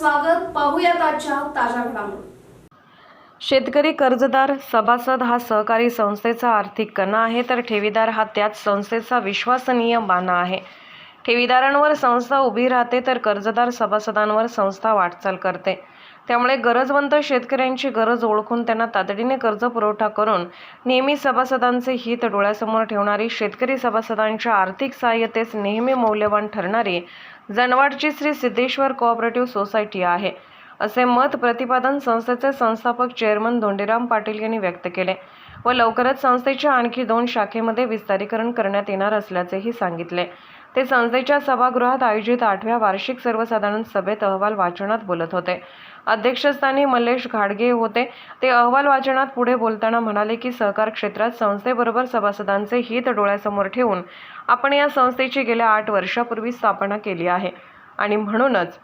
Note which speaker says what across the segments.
Speaker 1: स्वागत. पाहूयात आजच्या ताज्या घडामोडी.
Speaker 2: शेतकरी कर्जदार सभासद हा सहकारी संस्थेचा आर्थिक कणा आहे तर ठेवीदार हा त्याच संस्थेचा विश्वसनीय बाणा आहे. ठेवीदारांवर संस्था उभी राहते तर कर्जदार सभासदांवर संस्था वाटचाल करते. त्यामुळे गरजवंत शेतकऱ्यांची गरज ओळखून त्यांना तातडीने कर्ज पुरवठा करून नेहमी सभासदांचे हित डोळ्यासमोर ठेवणारी शेतकरी सभासदांच्या आर्थिक सहाय्यतेस नेहमी मौल्यवान ठरणारी जनवाडची श्री सिद्धेश्वर कोऑपरेटिव्ह सोसायटी आहे. असे मत प्रतिपादन संस्थेचे संस्थापक चेअरमन धोंडीराम पाटील यांनी व्यक्त केले. व लवकरच संस्थेच्या आणखी दोन शाखेमध्ये विस्तारीकरण करण्यात येणार असल्याचेही सांगितले. ते संस्थेच्या सभागृहात आयोजित आठव्या वार्षिक सर्वसाधारण सभेत अहवाल वाचनात बोलत होते. अध्यक्षस्थानी मल्लेश घाडगे होते. ते अहवाल वाचनात पुढे बोलताना म्हणाले की सहकार क्षेत्रात संस्थेबरोबर सभासदांचे हित डोळ्यासमोर ठेवून आपण या संस्थेची गेल्या आठ वर्षापूर्वी स्थापना केली आहे. आणि म्हणूनच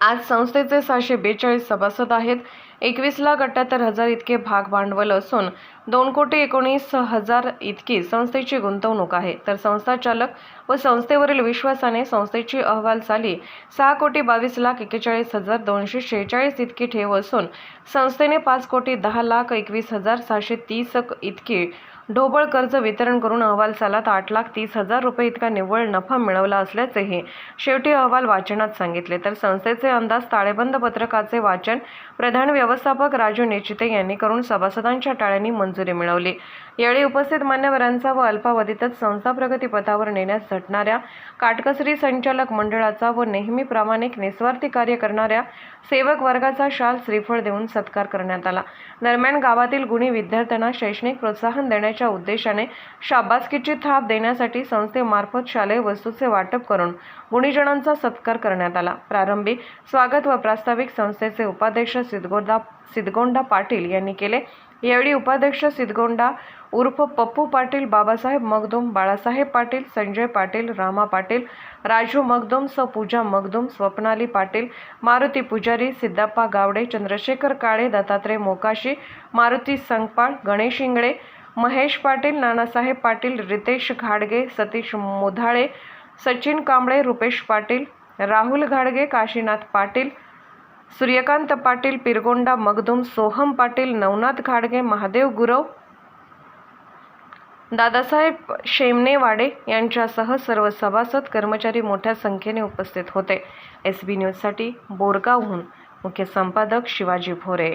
Speaker 2: आज संस्थेचे सहाशे बेचाळीस सभासद आहेत. एकवीस लाख अठ्याहत्तर हजार इतके भाग भांडवल असून दोन कोटी एकोणीस हजार इतकी संस्थेची गुंतवणूक आहे. तर संस्था चालक व संस्थेवरील विश्वासाने संस्थेची अहवाल साली सहा कोटी बावीस लाख एक्केचाळीस हजार दोनशे शेहेचाळीस इतकी ठेव असून संस्थेने पाच कोटी दहा लाख एकवीस हजार सहाशे तीस इतकी ढोबळ कर्ज वितरण करून अहवाल सालात आठ लाख तीस हजार रुपये इतका निव्वळ नफा मिळवला असल्याचेही शेवटी अहवाल वाचनात सांगितले. तर संस्थेचे अंदाज ताळेबंद पत्रकाचे वाचन प्रधान व्यवस्थापक राजू नेचिते यांनी करून सभासदांच्या टाळ्यांनी मंजुरी मिळवली. यावेळी उपस्थित मान्यवरांचा व अल्पावधीतच संस्था प्रगतीपथावर नेण्यास झटणाऱ्या काटकसरी संचालक मंडळाचा व नेहमी प्रामाणिक निस्वार्थी कार्य करणाऱ्या सेवक वर्गाचा शाल श्रीफळ देऊन सत्कार करण्यात आला. दरम्यान गावातील गुणी विद्यार्थ्यांना शैक्षणिक प्रोत्साहन करण्याच्या उद्देशाने शाबासकीची थाप देण्यासाठी संस्थेमार्फत शालेय वस्तूचे वाटप करून गुणीजनांचा सत्कार करण्यात आला. प्रारंभी स्वागत व प्रास्ताविक संस्थेचे उपाध्यक्ष सिद्धगोंडा सिद्धगोंडा पाटील यांनी केले. यावेळी उपाध्यक्ष सिद्धगोंडा उर्फ पप्पू पाटील बाबासाहेब मगदुम बाळासाहेब पाटील संजय पाटील रामा पाटील राजू मगदुम स पूजा मगदुम स्वप्नाली पाटील मारुती पुजारी सिद्धाप्पा गावडे चंद्रशेखर काळे दत्तात्रय मोकाशी मारुती संगपाळ गणेश इंगळे महेश पाटील नानासाहेब पाटील रितेश घाडगे सतीश मोधाळे सचिन कांबळे रुपेश पाटील राहुल घाडगे काशीनाथ पाटील सूर्यकांत पाटील पिरगोंडा मगदूम सोहम पाटील नवनाथ घाडगे महादेव गुरव दादासाहेब शेमनेवाडे यांच्यासह सर्व सभासद कर्मचारी मोठ्या संख्येने उपस्थित होते. एस बी न्यूजसाठी बोरगावहून मुख्य संपादक शिवाजी भोरे.